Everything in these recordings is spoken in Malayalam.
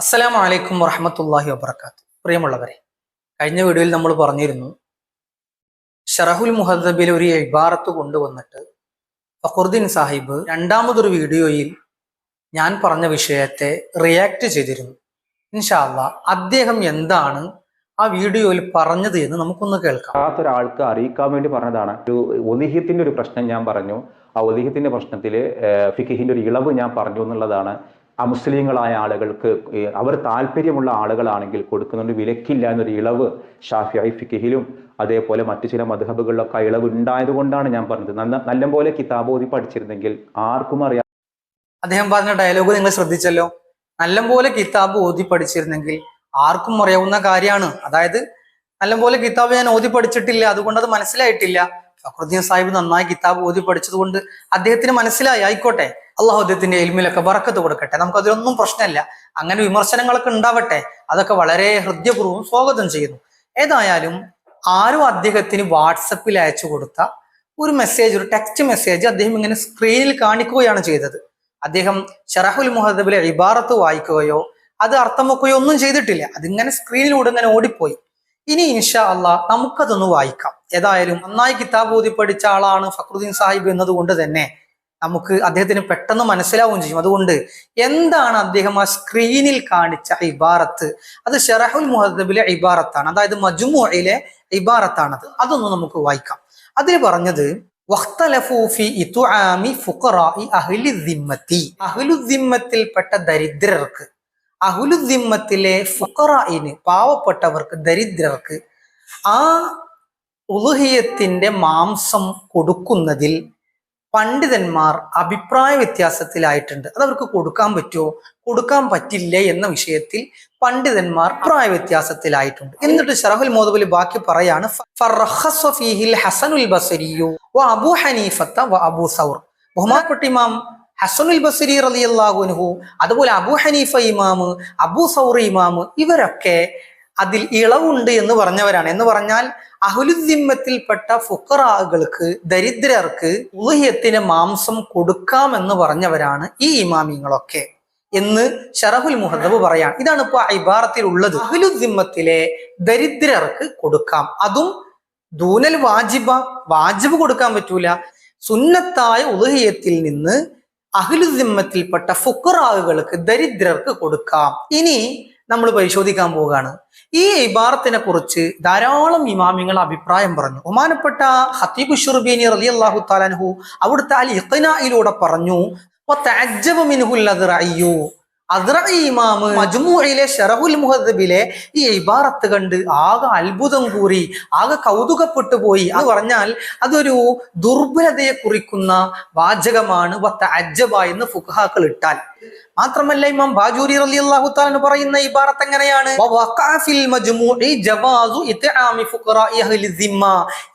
അസ്സലാമു അലൈക്കും വറഹമത്തല്ലാഹി വബർക്കാത്തു പ്രിയമുള്ളവരെ കഴിഞ്ഞ വീഡിയോയിൽ നമ്മൾ പറഞ്ഞിരുന്നു ഷറഹുൽ മുഹദ്ദബിൽ ഒരു ഇബാറത്ത് കൊണ്ടുവന്നിട്ട് ഫഖുർദ്ദീൻ സാഹിബ് രണ്ടാമതൊരു വീഡിയോയിൽ ഞാൻ പറഞ്ഞ വിഷയത്തെ റിയാക്ട് ചെയ്തിരുന്നു. ഇൻഷാല്ല അദ്ദേഹം എന്താണ് ആ വീഡിയോയിൽ പറഞ്ഞത് എന്ന് നമുക്കൊന്ന് കേൾക്കാം. ഒരാൾക്ക് അറിയിക്കാൻ വേണ്ടി പറഞ്ഞതാണ്. ഒരു ഒലിഹ്യത്തിന്റെ ഒരു പ്രശ്നം ഞാൻ പറഞ്ഞു. ആ ഒലിഹ്യത്തിന്റെ പ്രശ്നത്തിൽ ഫിഖിഹിന്റെ ഒരു ഇളവ് ഞാൻ പറഞ്ഞു എന്നുള്ളതാണ്. അമുസ്ലിങ്ങളായ ആളുകൾക്ക് അവർ താല്പര്യമുള്ള ആളുകളാണെങ്കിൽ കൊടുക്കുന്നുണ്ട്. വിലക്കില്ല എന്നൊരു ഇളവ് ഷാഫി ഫിഖിലും അതേപോലെ മറ്റു ചില മധുഹബുകളിലൊക്കെ ഇളവ് ഉണ്ടായതുകൊണ്ടാണ് ഞാൻ പറഞ്ഞത്. നല്ല നല്ലപോലെ കിതാബ് ഓതി പഠിച്ചിരുന്നെങ്കിൽ ആർക്കും അറിയാം അദ്ദേഹം പറഞ്ഞ ഡയലോഗ് നിങ്ങൾ ശ്രദ്ധിച്ചല്ലോ. നല്ലപോലെ കിതാബ് ഓതി പഠിച്ചിരുന്നെങ്കിൽ ആർക്കും അറിയാവുന്ന കാര്യമാണ്. അതായത് നല്ലപോലെ കിതാബ് ഞാൻ ഓതി പഠിച്ചിട്ടില്ല. അതുകൊണ്ട് അത് മനസ്സിലായിട്ടില്ല. ഫഖറുദ്ദീൻ സാഹിബ് നന്നായി കിതാബ് ഓതി പഠിച്ചതുകൊണ്ട് അദ്ദേഹത്തിന് മനസ്സിലായി. ആയിക്കോട്ടെ. അള്ളാഹു അദ്ദേഹത്തിന്റെ എൽമിലൊക്കെ വറക്കത്ത് കൊടുക്കട്ടെ. നമുക്ക് അതിലൊന്നും പ്രശ്നമില്ല. അങ്ങനെ വിമർശനങ്ങളൊക്കെ ഉണ്ടാവട്ടെ. അതൊക്കെ വളരെ ഹൃദയപൂർവം സ്വാഗതം ചെയ്യുന്നു. ഏതായാലും ആരും അദ്ദേഹത്തിന് വാട്സപ്പിൽ അയച്ചു കൊടുത്ത ഒരു മെസ്സേജ് ഒരു ടെക്സ്റ്റ് മെസ്സേജ് അദ്ദേഹം ഇങ്ങനെ സ്ക്രീനിൽ കാണിക്കുകയാണ് ചെയ്തത്. അദ്ദേഹം ഷറഹുൽ മുഹദബിലെ ഇബാറത്ത് വായിക്കുകയോ അത് അർത്ഥം വെക്കുകയോ ഒന്നും ചെയ്തിട്ടില്ല. അതിങ്ങനെ സ്ക്രീനിലൂടെ ഇങ്ങനെ ഓടിപ്പോയി. ഇനി ഇൻഷാ അല്ല നമുക്കതൊന്ന് വായിക്കാം. ഏതായാലും നന്നായി കിതാബ് ഊതി പഠിച്ച ആളാണ് ഫക്രുദ്ദീൻ സാഹിബ് എന്നതുകൊണ്ട് തന്നെ നമുക്ക് അദ്ദേഹത്തിന് പെട്ടെന്ന് മനസ്സിലാവുകയും ചെയ്യും. അതുകൊണ്ട് എന്താണ് അദ്ദേഹം ആ സ്ക്രീനിൽ കാണിച്ച ഇബാറത്ത്? അത് ഷെറഹുൽ മുഹദ്ബിലെ ഇബാറത്താണ്. അതായത് മജുമുയിലെ ഇബാറത്താണത്. അതൊന്ന് നമുക്ക് വായിക്കാം. അതിൽ പറഞ്ഞത് ദരിദ്രർക്ക് അഹുലുദ്ദിമ്മത്തിലെ ഫുക്കറായിന് പാവപ്പെട്ടവർക്ക് ദരിദ്രർക്ക് ആ ഉലുഹിയത്തിന്റെ മാംസം കൊടുക്കുന്നതിൽ പണ്ഡിതന്മാർ അഭിപ്രായ വ്യത്യാസത്തിലായിട്ടുണ്ട്. അത് അവർക്ക് കൊടുക്കാൻ പറ്റുമോ? കൊടുക്കാൻ പറ്റില്ല എന്ന വിഷയത്തിൽ പണ്ഡിതന്മാർ അഭിപ്രായ വ്യത്യാസത്തിലായിട്ടുണ്ട്. എന്നിട്ട് ഷറഫുൽ മോദബലി ബാക്കി പറയാണ് ഹസനുൽ ബസരിയു വ അബൂ ഹനീഫത്ത വ അബൂ സൗർ. ബഹുമാനപ്പെട്ട ഇമാം ഹസനുൽ ബസരി റളിയല്ലാഹു അൻഹു അതുപോലെ അബു ഹനീഫ ഇമാമ് അബു സൗറി ഇമാമ് ഇവരൊക്കെ അതിൽ ഇളവുണ്ട് എന്ന് പറഞ്ഞവരാണ്. എന്ന് പറഞ്ഞാൽ അഹുലുദ്ദിമ്മത്തിൽപ്പെട്ട ഫുക്കറാകൾക്ക് ദരിദ്രർക്ക് ഉലഹ്യത്തിന് മാംസം കൊടുക്കാമെന്ന് പറഞ്ഞവരാണ് ഈ ഇമാമിങ്ങളൊക്കെ എന്ന് ഷറഫുൽ മുഹദബ് പറയാം ഇതാണ് ഇപ്പൊ ഇബാറത്തിൽ ഉള്ളത് അഹുലുദ്ദിമ്മത്തിലെ ദരിദ്രർക്ക് കൊടുക്കാം. അതും ദൂനൽ വാജിബ വാജിബ് കൊടുക്കാൻ പറ്റൂല. സുന്നത്തായ ഉദഹിയത്തിൽ നിന്ന് അഹ്ലുദ്ദിമ്മത്തിൽപ്പെട്ട ഫുക്കറാവുകൾക്ക് ദരിദ്രർക്ക് കൊടുക്കാം ഇനി നമ്മൾ പരിശോധിക്കാൻ പോവുകയാണ് ഈ ഇബാറത്തിനെ കുറിച്ച് ധാരാളം ഇമാമിങ്ങൾ അഭിപ്രായം പറഞ്ഞു ഒമാനപ്പെട്ട ഹത്തീബ് ഷുർബീനി റലി അള്ളാഹു താലാൻഹു അവിടുത്തെ അൽ ഇഖനയിലൂടെ പറഞ്ഞു. ഇമാമ് ഈ ഇബാറത്ത് കണ്ട് ആകെ അത്ഭുതം കൂറി ആകെ കൗതുകപ്പെട്ടു പോയി. അത് പറഞ്ഞാൽ അതൊരു ദുർബലതയെ കുറിക്കുന്ന വാചകമാണ്. വതഅജ്ജബ എന്ന് ഫുഹാക്കൾ ഇട്ടാൽ. മാത്രമല്ല ഇമാം ബാജൂരി അലി അള്ളാഹു താലു പറയുന്ന ഇബാറത്ത് എങ്ങനെയാണ്?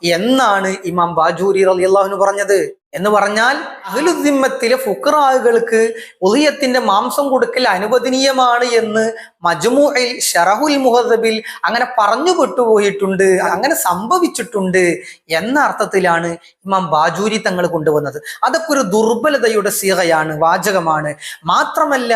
എന്നാണ് ഇമാം ബാജൂരി റളിയല്ലാഹു അള്ളാഹുന് പറഞ്ഞത്. എന്ന് പറഞ്ഞാൽ അഹ്ലുദ്ദിമ്മത്തിലെ ഫുഖറാകൾക്ക് ഉദയത്തിന്റെ മാംസം കൊടുക്കൽ അനുവദനീയമാണ് എന്ന് മജ്മുഇൽ ഷറഹുൽ മുഹദബിൽ അങ്ങനെ പറഞ്ഞു പെട്ടുപോയിട്ടുണ്ട് അങ്ങനെ സംഭവിച്ചിട്ടുണ്ട് എന്ന അർത്ഥത്തിലാണ് ഇമാം ബാജൂരി തങ്ങൾ കൊണ്ടുവന്നത്. അതൊക്കെ ഒരു ദുർബലതയുടെ സീഹയാണ് വാചകമാണ്. മാത്രമല്ല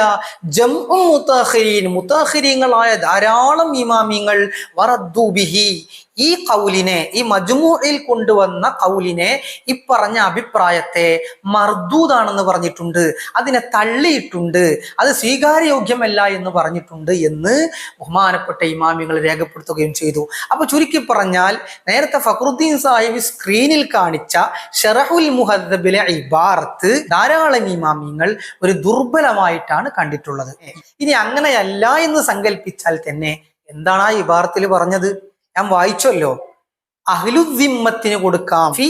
ജംഉ മുത്താഖിരീൻ മുത്താഖിരീങ്ങളായ ധാരാളം ഇമാമിങ്ങൾ വറദ്ദുബിഹി ഈ കൗലിനെ ഈ മജ്മൂയിൽ കൊണ്ടുവന്ന കൗലിനെ ഈ പറഞ്ഞ അഭിപ്രായത്തെ മർദൂദാണെന്ന് പറഞ്ഞിട്ടുണ്ട്. അതിനെ തള്ളിയിട്ടുണ്ട്. അത് സ്വീകാര്യോഗ്യമല്ല എന്ന് പറഞ്ഞിട്ടുണ്ട് എന്ന് ബഹുമാനപ്പെട്ട ഇമാമികൾ രേഖപ്പെടുത്തുകയും ചെയ്തു. അപ്പൊ ചുരുക്കി പറഞ്ഞാൽ നേരത്തെ ഫക്രുദ്ദീൻ സാഹിബ് സ്ക്രീനിൽ കാണിച്ച ഷെറഹുൽ മുഹദ്ബിലെ ഇബാറത്ത് ധാരാളം ഇമാമിങ്ങൾ ഒരു ദുർബലമായിട്ടാണ് കണ്ടിട്ടുള്ളത്. ഇനി അങ്ങനെയല്ല എന്ന് സങ്കല്പിച്ചാൽ തന്നെ എന്താണ് ആ ഇബാർത്തിൽ പറഞ്ഞത്? ഞാൻ വായിച്ചല്ലോ. അഹ്ലുദ്ദിമ്മത്തിന് കൊടുക്കാം. ഫി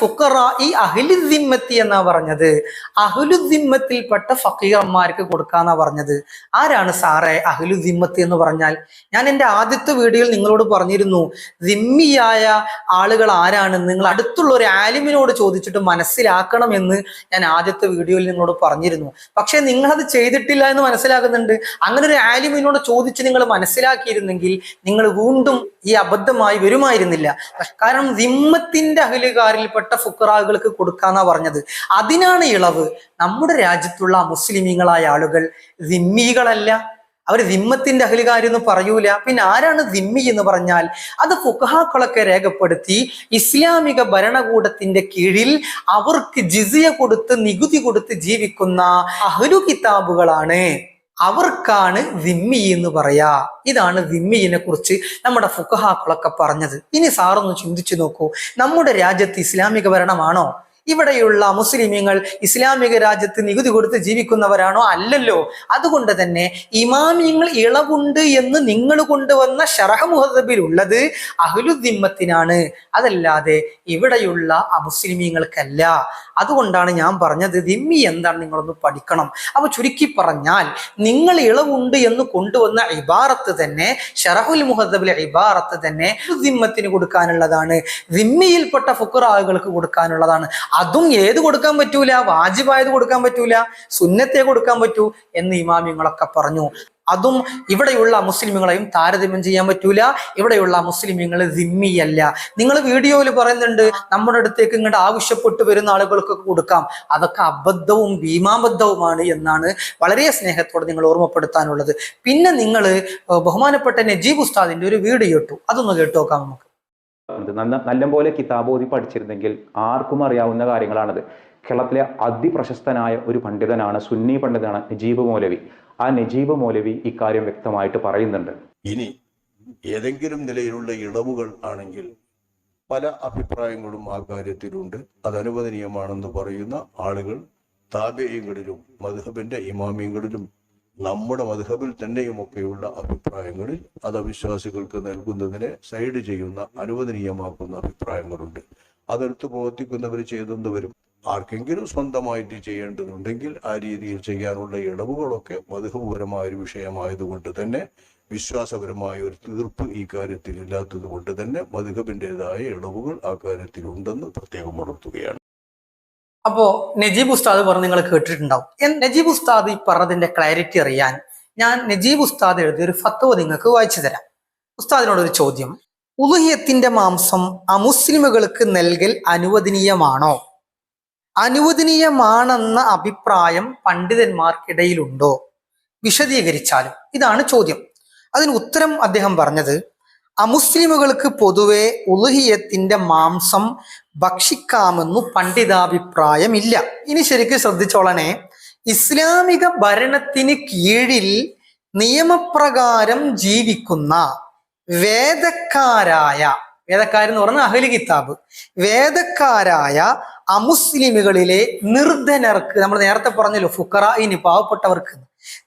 ഫുഖറാഇ അഹ്ലുദ്ദിമ്മത്തി എന്നാ പറഞ്ഞത്. അഹ്ലുദ്ദിമ്മത്തിൽപ്പെട്ട ഫക്കീറന്മാർക്ക് കൊടുക്കാന്നാ പറഞ്ഞത്. ആരാണ് സാറേ അഹ്ലുദ്ദിമ്മത്തി എന്ന് പറഞ്ഞാൽ? ഞാൻ എന്റെ ആദ്യത്തെ വീഡിയോയിൽ നിങ്ങളോട് പറഞ്ഞിരുന്നു ദിമ്മിയായ ആളുകൾ ആരാണ് നിങ്ങൾ അടുത്തുള്ള ഒരു ആലിമിനോട് ചോദിച്ചിട്ട് മനസ്സിലാക്കണമെന്ന് ഞാൻ ആദ്യത്തെ വീഡിയോയിൽ നിങ്ങളോട് പറഞ്ഞിരുന്നു. പക്ഷെ നിങ്ങളത് ചെയ്തിട്ടില്ല എന്ന് മനസ്സിലാക്കുന്നുണ്ട് അങ്ങനെ ഒരു ആലിമിനോട് ചോദിച്ച് നിങ്ങൾ മനസ്സിലാക്കിയിരുന്നെങ്കിൽ നിങ്ങൾ വീണ്ടും ഈ അബദ്ധമായി വരുമായിരുന്നില്ല. കാരണം ദിമ്മത്തിന്റെ അഖിലുകാരിൽപ്പെട്ട ഫുക്കറാകൾക്ക് കൊടുക്കാന്നാ പറഞ്ഞത്. അതിനാണ് ഇളവ്. നമ്മുടെ രാജ്യത്തുള്ള മുസ്ലിമീങ്ങളായ ആളുകൾ ദിമ്മികളല്ല അവർ ദിമ്മത്തിന്റെ അഹലുകാരെന്ന് പറയൂല. പിന്നെ ആരാണ് ദിമ്മി എന്ന് പറഞ്ഞാൽ? അത് ഫുഖഹാക്കളൊക്കെ രേഖപ്പെടുത്തി ഇസ്ലാമിക ഭരണകൂടത്തിന്റെ കീഴിൽ അവർക്ക് ജിസിയ കൊടുത്ത് നികുതി കൊടുത്ത് ജീവിക്കുന്ന അഹ്ലു കിതാബുകളാണ്. അവർക്കാണ് വിമ്മി എന്ന് പറയാ. ഇതാണ് വിമ്മിയിനെ കുറിച്ച് നമ്മുടെ ഫുഖഹാക്കളൊക്കെ പറഞ്ഞത്. ഇനി സാറൊന്ന് ചിന്തിച്ചു നോക്കൂ. നമ്മുടെ രാജ്യത്ത് ഇസ്ലാമിക ഭരണമാണോ? ഇവിടെയുള്ള മുസ്ലിമീങ്ങൾ ഇസ്ലാമിക രാജ്യത്ത് നികുതി കൊടുത്ത് ജീവിക്കുന്നവരാണോ അല്ലല്ലോ. അതുകൊണ്ട് തന്നെ ഇമാമിയങ്ങൾ ഇളവുണ്ട് എന്ന് നിങ്ങൾ കൊണ്ടുവന്ന ഷറഹ മുഹദബിൽ ഉള്ളത് അഹ്ലുദ്ദിമ്മത്തിനാണ്. അതല്ലാതെ ഇവിടെയുള്ള അമുസ്ലിമീങ്ങൾക്കല്ല. അതുകൊണ്ടാണ് ഞാൻ പറഞ്ഞത് ദിമ്മി എന്താണ് നിങ്ങളൊന്ന് പഠിക്കണം. അപ്പൊ ചുരുക്കി പറഞ്ഞാൽ നിങ്ങൾ ഇളവുണ്ട് എന്ന് കൊണ്ടുവന്ന ഇബാറത്ത് തന്നെ ഷറഹുൽ മുഹദബിലെ ഇബാറത്ത് തന്നെ ദിമ്മത്തിന് കൊടുക്കാനുള്ളതാണ്. ദിമ്മിയിൽപ്പെട്ട ഫുക്കറാവുകൾക്ക് കൊടുക്കാനുള്ളതാണ്. അതും ഏത് കൊടുക്കാൻ പറ്റൂല? വാജിബായത് കൊടുക്കാൻ പറ്റൂല? സുന്നത്തെ കൊടുക്കാൻ പറ്റൂ? എന്ന് ഇമാമിങ്ങളൊക്കെ പറഞ്ഞു. അതും ഇവിടെയുള്ള മുസ്ലിമുകളെയും താരതമ്യം ചെയ്യാൻ പറ്റൂല. ഇവിടെയുള്ള മുസ്ലിമുകൾ ദിമ്മിയല്ല. നിങ്ങൾ വീഡിയോയിൽ പറയുന്നുണ്ട് നമ്മുടെ അടുത്തേക്ക് ഇങ്ങോട്ട് ആവശ്യപ്പെട്ടു വരുന്ന ആളുകൾക്ക് കൊടുക്കാം. അതൊക്കെ അബദ്ധവും ഭീമാബദ്ധവുമാണ് എന്നാണ് വളരെ സ്നേഹത്തോടെ നിങ്ങൾ ഓർമ്മപ്പെടുത്താനുള്ളത്. പിന്നെ നിങ്ങൾ ബഹുമാനപ്പെട്ട നജീബ് ഉസ്താദിന്റെ ഒരു വീഡിയോ ഇട്ടു. അതൊന്ന് കേട്ടു നോക്കാം നമുക്ക്. നല്ല നല്ലപോലെ കിതാബ് ഓതി പഠിച്ചിരുന്നെങ്കിൽ ആർക്കും അറിയാവുന്ന കാര്യങ്ങളാണത്. കേരളത്തിലെ അതിപ്രശസ്തനായ ഒരു പണ്ഡിതനാണ് സുന്നി പണ്ഡിതനാണ് നജീബ് മൗലവി. ആ നജീബ് മൗലവി ഇക്കാര്യം വ്യക്തമായിട്ട് പറയുന്നുണ്ട്. ഇനി ഏതെങ്കിലും നിലയിലുള്ള ഇളവുകൾ ആണെങ്കിൽ പല അഭിപ്രായങ്ങളും ആ കാര്യത്തിലുണ്ട്. അത് അനുവദനീയമാണെന്ന് പറയുന്ന ആളുകൾ താബേയങ്ങളിലും മധുഹബിന്റെ ഇമാമിയങ്ങളിലും നമ്മുടെ മധുഹബിൽ തന്നെയുമൊക്കെയുള്ള അഭിപ്രായങ്ങളിൽ അത് അവിശ്വാസികൾക്ക് നൽകുന്നതിനെ സൈഡ് ചെയ്യുന്ന അനുവദനീയമാക്കുന്ന അഭിപ്രായങ്ങളുണ്ട്. അതെടുത്ത് പ്രവർത്തിക്കുന്നവർ ചെയ്തെന്ന് വരും ആർക്കെങ്കിലും സ്വന്തമായിട്ട് ചെയ്യേണ്ടതുണ്ടെങ്കിൽ ആ രീതിയിൽ ചെയ്യാനുള്ള ഇളവുകളൊക്കെ മധുഹപരമായ ഒരു വിഷയമായതുകൊണ്ട് തന്നെ വിശ്വാസപരമായ ഒരു തീർപ്പ് ഈ കാര്യത്തിൽ ഇല്ലാത്തത് കൊണ്ട് തന്നെ മധുഹബിന്റെതായ ഇളവുകൾ ആ കാര്യത്തിൽ ഉണ്ടെന്ന് പ്രത്യേകം ഉണർത്തുകയാണ്. അപ്പോ നജീബ് ഉസ്താദ് പറഞ്ഞ് നിങ്ങൾ കേട്ടിട്ടുണ്ടാവും. നജീബ് ഉസ്താദ് ഈ പറഞ്ഞതിന്റെ ക്ലാരിറ്റി അറിയാൻ ഞാൻ നജീബ് ഉസ്താദ് എഴുതിയ ഒരു ഫത്വ നിങ്ങൾക്ക് വായിച്ചു തരാം. ഉസ്താദിനോട് ഒരു ചോദ്യം. ഉലുഹിയത്തിന്റെ മാംസം അമുസ്ലിമുകൾക്ക് നൽകൽ അനുവദനീയമാണോ? അനുവദനീയമാണെന്ന അഭിപ്രായം പണ്ഡിതന്മാർക്കിടയിലുണ്ടോ? വിശദീകരിച്ചാലും ഇതാണ് ചോദ്യം. അതിന് ഉത്തരം അദ്ദേഹം പറഞ്ഞത് അമുസ്ലിമുകൾക്ക് പൊതുവെ ഉലുഹിയത്തിന്റെ മാംസം ഭക്ഷിക്കാമെന്നു പണ്ഡിതാഭിപ്രായമില്ല. ഇനി ശരിക്കും ശ്രദ്ധിച്ചോളണേ. ഇസ്ലാമിക ഭരണത്തിന് കീഴിൽ നിയമപ്രകാരം ജീവിക്കുന്ന വേദക്കാരായ വേദക്കാരെന്ന് പറഞ്ഞ അഹലി കിതാബ് വേദക്കാരായ അമുസ്ലിമുകളിലെ നിർധനർക്ക് നമ്മൾ നേരത്തെ പറഞ്ഞല്ലോ ഫുക്കറ ഇനി പാവപ്പെട്ടവർക്ക്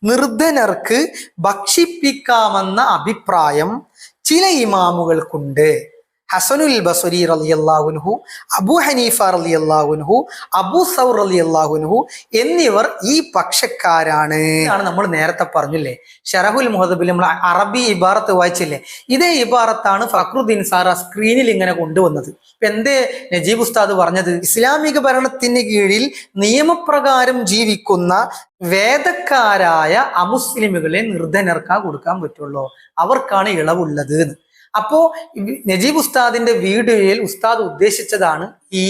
നിർധനർക്ക് ഭക്ഷിപ്പിക്കാമെന്ന അഭിപ്രായം ചില ഇമാമുകൾക്കുണ്ട്. ഹസനുൽ ബസുരി അള്ളാഹുൻഹു അബു ഹനീഫ റളിയല്ലാഹുൻഹു അബു സൗർ അലി അള്ളാഹുൻഹു എന്നിവർ ഈ പക്ഷക്കാരാണ് ആണ് നമ്മൾ നേരത്തെ പറഞ്ഞില്ലേ. ഷറഹുൽ മുഹദബിൽ നമ്മൾ അറബി ഇബാറത്ത് വായിച്ചില്ലേ. ഇതേ ഇബാറത്താണ് ഫക്രുദ്ദീൻ ആ സ്ക്രീനിൽ ഇങ്ങനെ കൊണ്ടുവന്നത്. ഇപ്പൊ എന്തേ നജീബ് ഉസ്താദ് പറഞ്ഞത്? ഇസ്ലാമിക ഭരണത്തിന് കീഴിൽ നിയമപ്രകാരം ജീവിക്കുന്ന വേദക്കാരായ അമുസ്ലിമുകളെ നിർധനർക്കാ കൊടുക്കാൻ പറ്റുള്ളൂ. അവർക്കാണ് ഇളവുള്ളത്. അപ്പോ നജീബ് ഉസ്താദിന്റെ വീഡിയോയിൽ ഉസ്താദ് ഉദ്ദേശിച്ചതാണ് ഈ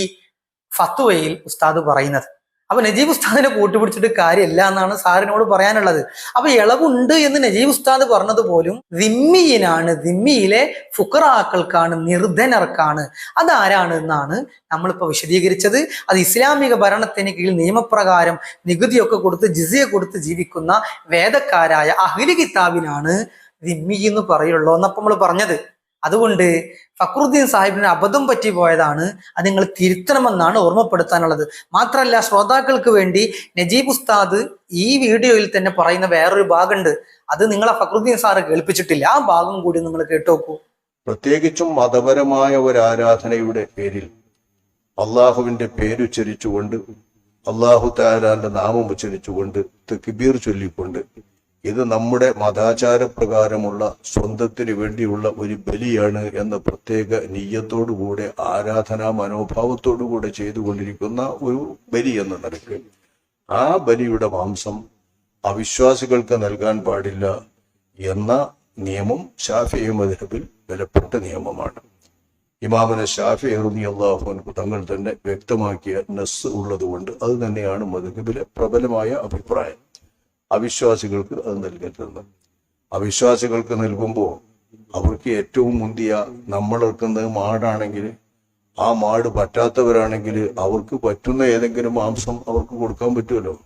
ഫത്വയിൽ ഉസ്താദ് പറയുന്നത്. അപ്പൊ നജീബ് ഉസ്താദിനെ കൂട്ടുപിടിച്ചിട്ട് കാര്യമില്ല എന്നാണ് സാറിനോട് പറയാനുള്ളത്. അപ്പൊ ഇളവുണ്ട് എന്ന് നജീബ് ഉസ്താദ് പറഞ്ഞത് പോലും ദിമ്മിയിനാണ് ദിമ്മിയിലെ ഫുക്കറാക്കൾക്കാണ് നിർധനർക്കാണ്. അതാരാണ് എന്നാണ് നമ്മളിപ്പോ വിശദീകരിച്ചത്. അത് ഇസ്ലാമിക ഭരണത്തിന് കീഴിൽ നിയമപ്രകാരം നികുതിയൊക്കെ കൊടുത്ത് ജിസിയ കൊടുത്ത് ജീവിക്കുന്ന വേദക്കാരായ അഹ്ലി കിതാബിനാണ് ദിമ്മി എന്ന് പറയുള്ളൂ എന്നപ്പോ നമ്മൾ പറഞ്ഞത്. അതുകൊണ്ട് ഫക്രുദ്ദീൻ സാഹിബിന് അബദ്ധം പറ്റി പോയതാണ് അത് നിങ്ങൾ തിരുത്തണമെന്നാണ് ഓർമ്മപ്പെടുത്താനുള്ളത്. മാത്രമല്ല ശ്രോതാക്കൾക്ക് വേണ്ടി നജീബ് ഉസ്താദ് ഈ വീഡിയോയിൽ തന്നെ പറയുന്ന വേറൊരു ഭാഗമുണ്ട്. അത് നിങ്ങളെ ഫക്രുദ്ദീൻ സാറ് കേൾപ്പിച്ചിട്ടില്ല. ആ ഭാഗം കൂടി നിങ്ങൾ കേട്ടോക്കൂ. പ്രത്യേകിച്ചും മതപരമായ ഒരു ആരാധനയുടെ പേരിൽ അള്ളാഹുവിന്റെ പേരുച്ചരിച്ചുകൊണ്ട് അള്ളാഹു താലാന്റെ നാമം ഉച്ചരിച്ചുകൊണ്ട് തെക്കിബീർ ചൊല്ലിക്കൊണ്ട് ഇത് നമ്മുടെ മതാചാരപ്രകാരമുള്ള സ്വന്തത്തിന് വേണ്ടിയുള്ള ഒരു ബലിയാണ് എന്ന പ്രത്യേക നീയത്തോടുകൂടെ ആരാധനാ മനോഭാവത്തോടുകൂടെ ചെയ്തുകൊണ്ടിരിക്കുന്ന ഒരു ബലി എന്ന നിലയ്ക്ക് ആ ബലിയുടെ മാംസം അവിശ്വാസികൾക്ക് നൽകാൻ പാടില്ല എന്ന നിയമം ഷാഫി മദ്ഹബിൽ വിലപ്പെട്ട നിയമമാണ്. ഇമാമന ഷാഫി അള്ളാഹുനക്ക് തങ്ങൾ തന്നെ വ്യക്തമാക്കിയ നസ് ഉള്ളതുകൊണ്ട് അത് തന്നെയാണ് മദ്ഹബിലെ പ്രബലമായ അഭിപ്രായം. അവിശ്വാസികൾക്ക് അത് നൽകരുതെന്ന്. അവിശ്വാസികൾക്ക് നൽകുമ്പോൾ അവർക്ക് ഏറ്റവും മുന്തിയ നമ്മൾ എടുക്കുന്നത് മാടാണെങ്കിൽ ആ മാട് പറ്റാത്തവരാണെങ്കിൽ അവർക്ക് പറ്റുന്ന ഏതെങ്കിലും മാംസം അവർക്ക് കൊടുക്കാൻ പറ്റുമല്ലോ.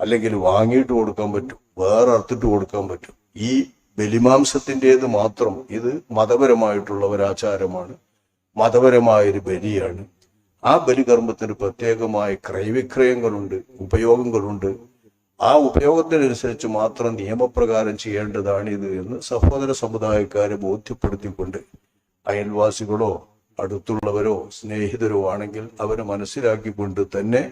അല്ലെങ്കിൽ വാങ്ങിയിട്ട് കൊടുക്കാൻ പറ്റും വേറെ അർത്ഥിട്ട് കൊടുക്കാൻ പറ്റും. ഈ ബലിമാംസത്തിന്റെത് മാത്രം ഇത് മതപരമായിട്ടുള്ള ഒരു ആചാരമാണ്. മതപരമായ ഒരു ബലിയാണ്. ആ ബലികർമ്മത്തിന് പ്രത്യേകമായ ക്രയവിക്രയങ്ങളുണ്ട് ഉപയോഗങ്ങളുണ്ട്. ആ ഉപയോഗത്തിനനുസരിച്ച് മാത്രം നിയമപ്രകാരം ചെയ്യേണ്ടതാണ് ഇത് എന്ന് സഹോദര സമുദായക്കാരെ ബോധ്യപ്പെടുത്തിക്കൊണ്ട് അയൽവാസികളോ അടുത്തുള്ളവരോ സ്നേഹിതരോ ആണെങ്കിൽ അവരെ മനസ്സിലാക്കിക്കൊണ്ട് തന്നെ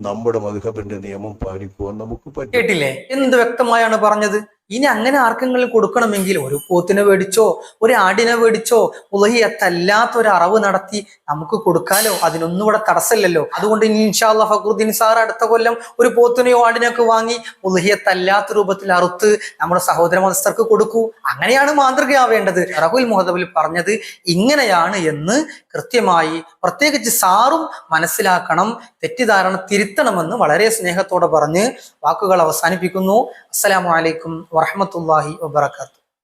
നമ്മുടെ മധുഹബിന്റെ നിയമം പാലിക്കുവാൻ നമുക്ക് പറ്റും. കേട്ടില്ലേ? എന്ത് വ്യക്തമായാണ് പറഞ്ഞത്? ഇനി അങ്ങനെ ആർക്കെങ്കിലും കൊടുക്കണമെങ്കിൽ ഒരു പോത്തിനെ മേടിച്ചോ ഒരു ആടിനെ മേടിച്ചോ ഉലഹിയത്തല്ലാത്ത ഒരു അറവ് നടത്തി നമുക്ക് കൊടുക്കാലോ? അതിനൊന്നും ഇവിടെ തടസ്സമില്ലല്ലോ. അതുകൊണ്ട് ഇനി ഇൻഷാല്ല ഫക്രുദ്ദീൻ സാർ അടുത്ത കൊല്ലം ഒരു പോത്തിനെയോ ആടിനെയോ ഒക്കെ വാങ്ങി ഉലഹിയത്തല്ലാത്ത രൂപത്തിൽ അറുത്ത് നമ്മുടെ സഹോദര മതസ്ഥർക്ക് കൊടുക്കൂ. അങ്ങനെയാണ് മാതൃകയാവേണ്ടത്. റഹുൽ മുഹദബിൽ പറഞ്ഞത് ഇങ്ങനെയാണ് എന്ന് കൃത്യമായി പ്രത്യേകിച്ച് സാറും മനസ്സിലാക്കണം തെറ്റിദ്ധാരണ തിരുത്തണമെന്ന് വളരെ സ്നേഹത്തോടെ പറഞ്ഞ് വാക്കുകൾ അവസാനിപ്പിക്കുന്നു. അസ്സലാമു അലൈക്കും വറഹമത്തല്ലാഹി വബർക്കാത്തു